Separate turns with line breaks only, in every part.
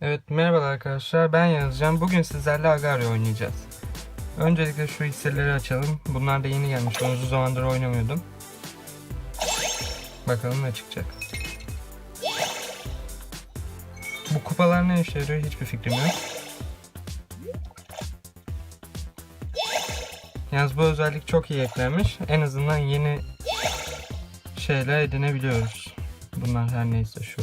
Evet merhabalar arkadaşlar ben yazacağım. Bugün sizlerle Agario oynayacağız. Öncelikle şu hisseleri açalım. Bunlar da yeni gelmiş. Ben uzun zamandır oynamıyordum. Bakalım ne çıkacak. Bu kupalar ne işe yarıyor hiçbir fikrim yok. Yalnız bu özellik çok iyi eklenmiş. En azından yeni şeyler edinebiliyoruz. Bunlar her neyse şu.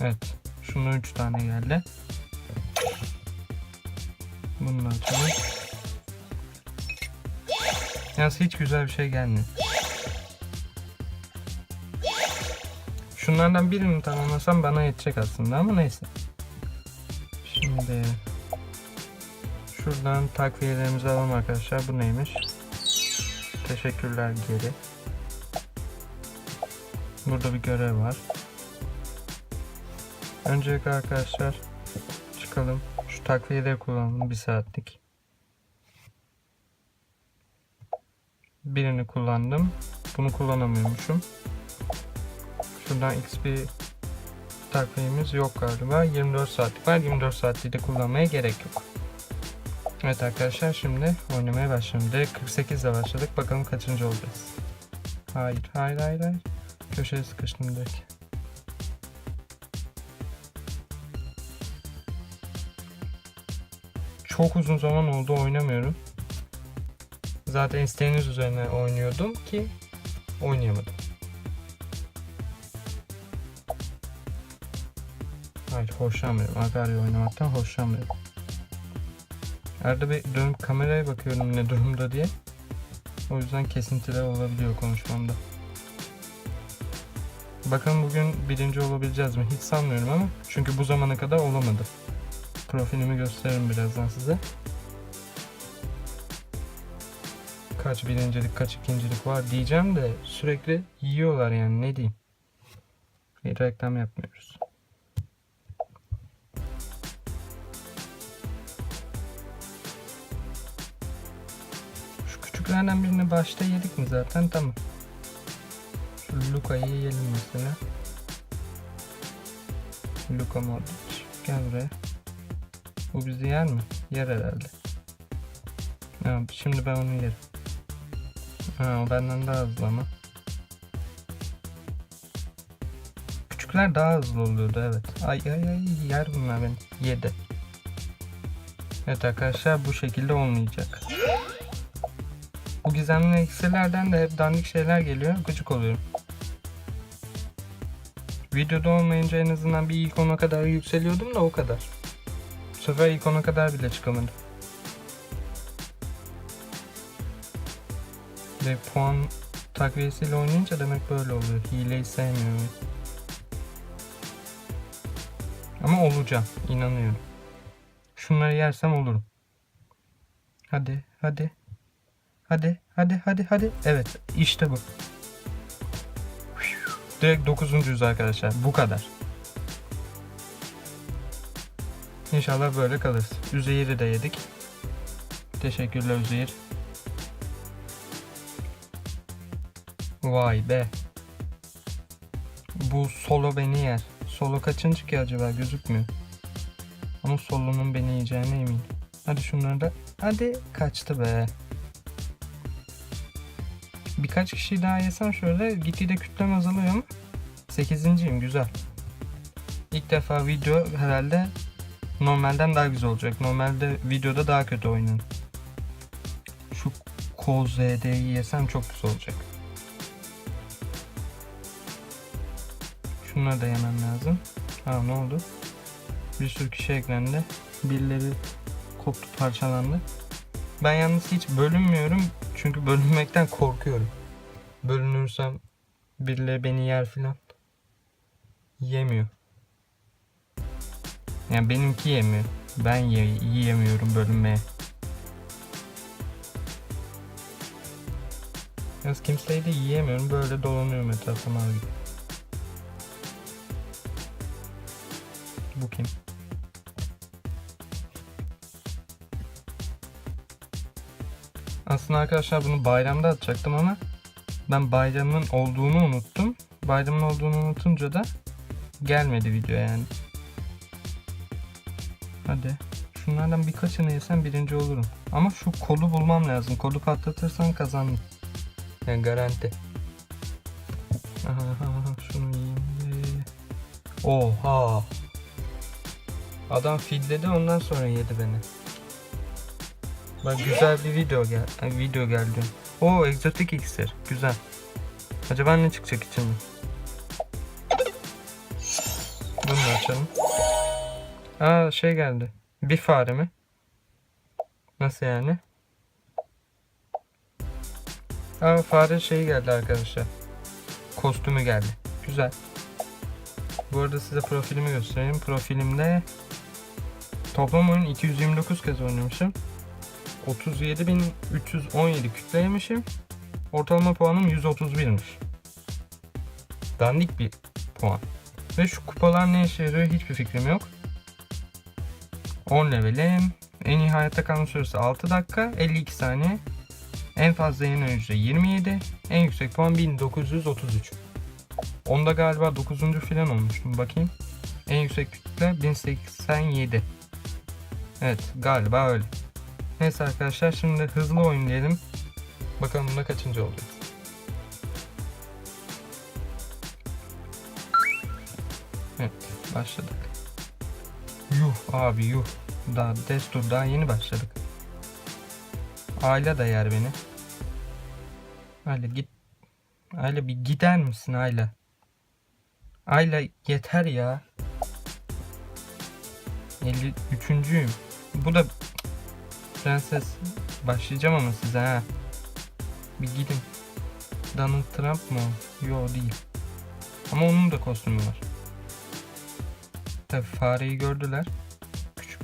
Evet. Şundan 3 tane geldi. Bunu da açalım. Yalnız hiç güzel bir şey gelmiyor. Şunlardan birini tamamlasam bana yetecek aslında ama neyse. Şimdi şuradan takviyelerimizi alalım arkadaşlar. Bu neymiş? Teşekkürler geri. Burada bir görev var. Öncelikle arkadaşlar çıkalım. Şu takviyeleri kullanalım bir saatlik. Birini kullandım. Bunu kullanamıyormuşum. Şuradan XP takviyemiz yok galiba. 24 saatlik var. 24 saatliği de kullanmaya gerek yok. Evet arkadaşlar şimdi oynamaya başlayalım. Direkt 48 ile başladık. Bakalım kaçıncı olacağız. Hayır, hayır, hayır, hayır. Köşeye sıkıştım direkt. Çok uzun zaman oldu oynamıyorum. Zaten isteğiniz üzerine oynuyordum ki oynayamadım. Hayır hoşlanmıyorum. Agario oynamaktan hoşlanmıyorum. Arada bir dönüp kameraya bakıyorum ne durumda diye. O yüzden kesintiler olabiliyor konuşmamda. Bakalım bugün birinci olabileceğiz mi? Hiç sanmıyorum ama çünkü bu zamana kadar olamadı. Profilimi gösteririm birazdan size. Kaç birincilik, kaç ikincilik var diyeceğim de sürekli yiyorlar yani ne diyeyim. Bir reklam yapmıyoruz. Şu küçüklerden birini başta yedik mi zaten tamam. Şu Luka'yı yiyelim mesela. Luka Modric. Gel buraya. Bu bizi yer mi? Yer herhalde. Ha, şimdi ben onu yerim. Ha, o benden daha hızlı ama. Küçükler daha hızlı oluyordu evet. Ay ay ay yer bunlar beni. Yedi. Evet arkadaşlar bu şekilde olmayacak. Bu gizemli iksirlerden de hep dandik şeyler geliyor. Gıcık oluyorum. Videoda olmayınca en azından bir ilk ona kadar yükseliyordum da o kadar. Sefer ilk ona kadar bile çıkamadım. Ve puan takviyesiyle oynayınca demek böyle oluyor. Hileyi sevmiyorum. Ama olacağım. inanıyorum. Şunları yersem olurum. Hadi, hadi. Hadi, hadi, hadi, hadi. Evet, işte bu. Direkt 9. arkadaşlar. Bu kadar. İnşallah böyle kalırız. Üzeyir'i de yedik. Teşekkürler Üzeyir. Vay be. Bu solo beni yer. Solo kaçıncı ki acaba gözükmüyor. Ama solonun beni yiyeceğine eminim. Hadi şunları da. Hadi kaçtı be. Birkaç kişi daha yesem şöyle gitgide kütlem azalıyor ama 8.yim güzel. İlk defa video herhalde normalden daha güzel olacak. Normalde videoda daha kötü oynuyorum. Şu Koz ZD'yi yesem çok güzel olacak. Şunları da yemem lazım. Ha ne oldu? Bir sürü kişi eklendi. Birileri koptu parçalandı. Ben yalnız hiç bölünmüyorum. Çünkü bölünmekten korkuyorum. Bölünürsem birileri beni yer filan. Yemiyor. Yani benimki yemiyor. Ben ye yiyemiyorum bölünmeye. Yalnız kimseyi de yiyemiyorum. Böyle dolanıyorum etrafıma abi. Bu kim? Aslında arkadaşlar bunu bayramda atacaktım ama ben bayramın olduğunu unuttum. Bayramın olduğunu unutunca da gelmedi video yani. Hadi. Şunlardan birkaçını yesem birinci olurum. Ama şu kolu bulmam lazım. Kolu patlatırsan kazandım. Yani garanti. Aha, şunu yiyeyim. Ee, Oha. Adam filledi ondan sonra yedi beni. Bak güzel bir video gel video geldi. O egzotik iksir. Güzel. Acaba ne çıkacak içinden? Bunu açalım. Aa şey geldi. Bir fare mi? Nasıl yani? Aa fare şey geldi arkadaşlar. Kostümü geldi. Güzel. Bu arada size profilimi göstereyim. Profilimde toplam oyun 229 kez oynamışım. 37.317 kütle yemişim. Ortalama puanım 131'miş. Dandik bir puan. Ve şu kupalar ne işe yarıyor hiçbir fikrim yok. 10 levelim. En iyi hayatta kalma süresi 6 dakika 52 saniye. En fazla yeni oyuncu 27. En yüksek puan 1933. Onda galiba 9. falan olmuştum bakayım. En yüksek kütle 1087. Evet galiba öyle. Neyse arkadaşlar şimdi hızlı oyun diyelim. Bakalım bunda kaçıncı olacak. Evet başladık. Yuh abi yuh. Daha destur daha yeni başladık. Ayla da yer beni. Ayla git. Ayla bir gider misin Ayla? Ayla yeter ya. 53. Bu da Prenses başlayacağım ama size ha. Bir gidin. Donald Trump mı? Yo değil. Ama onun da kostümü var. Tabi fareyi gördüler.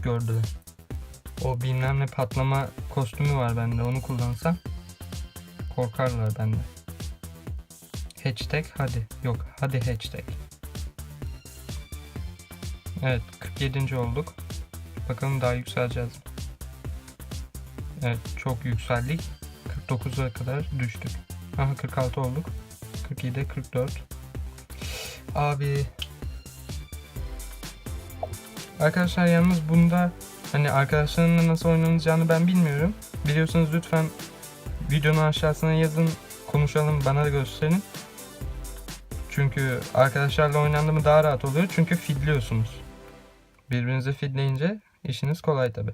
Gördüler. O bilmem ne patlama kostümü var bende. Onu kullansam korkarlar benden. Hashtag hadi. Yok hadi hashtag. Evet 47. olduk. Bakalım daha yükseleceğiz. Evet çok yükseldik. 49'a kadar düştük. Aha 46 olduk. 47, 44. Abi. Arkadaşlar yalnız bunda hani arkadaşlarımla nasıl oynanacağını ben bilmiyorum. Biliyorsanız lütfen videonun aşağısına yazın. Konuşalım bana da gösterin. Çünkü arkadaşlarla oynandı mı daha rahat oluyor. Çünkü fidliyorsunuz. Birbirinizi fidleyince işiniz kolay tabi.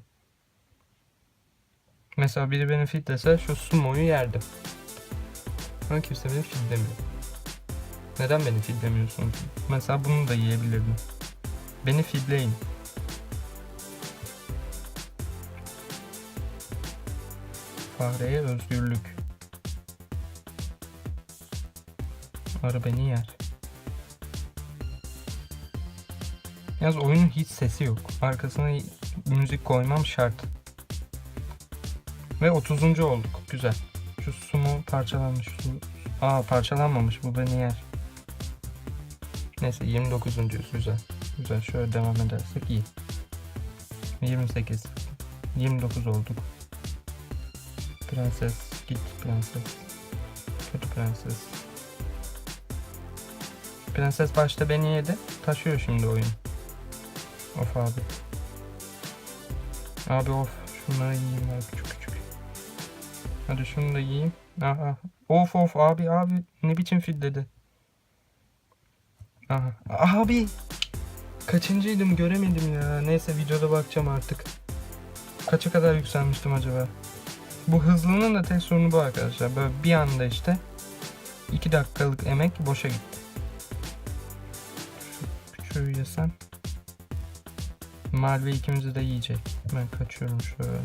Mesela biri beni fitlese şu sumoyu yerdim. Ama kimse beni fitlemiyor. Neden beni fitlemiyorsunuz? Mesela bunu da yiyebilirdim. Beni fidleyin. Fareye özgürlük. Arı beni yer. Yalnız oyunun hiç sesi yok. Arkasına müzik koymam şart. Ve 30. olduk. Güzel. Şu su mu parçalanmış su. Aa parçalanmamış bu beni yer. Neyse 29. Güzel. Güzel şöyle devam edersek iyi. 28. 29 olduk. Prenses. Git prenses. Kötü prenses. Prenses başta beni yedi. Taşıyor şimdi oyun. Of abi. Abi of. Şunları yiyeyim ben küçük küçük. Hadi şunu da yiyeyim. Aha. Of of abi abi. Ne biçim fil dedi. Aha. Abi. Kaçıncıydım göremedim ya. Neyse videoda bakacağım artık. Kaça kadar yükselmiştim acaba? Bu hızlının da tek sorunu bu arkadaşlar. Böyle bir anda işte 2 dakikalık emek boşa gitti. Şu küçüğü yesem. Malve ikimizi de yiyecek. Ben kaçıyorum şöyle.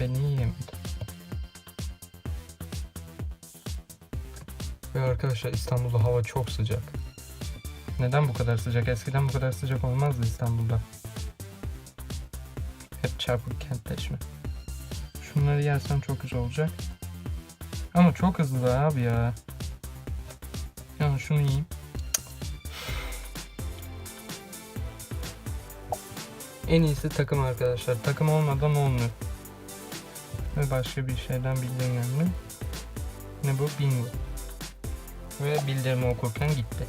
Beni yiyemedi. Ve arkadaşlar İstanbul'da hava çok sıcak. Neden bu kadar sıcak? Eskiden bu kadar sıcak olmazdı İstanbul'da. Hep çarpık kentleşme. Şunları yersem çok güzel olacak. Ama çok hızlı abi ya. Yani şunu yiyeyim. En iyisi takım arkadaşlar. Takım olmadan olmuyor. Ve başka bir şeyden bildirim geldi. Ne bu? Bingo. Ve bildirimi okurken gitti.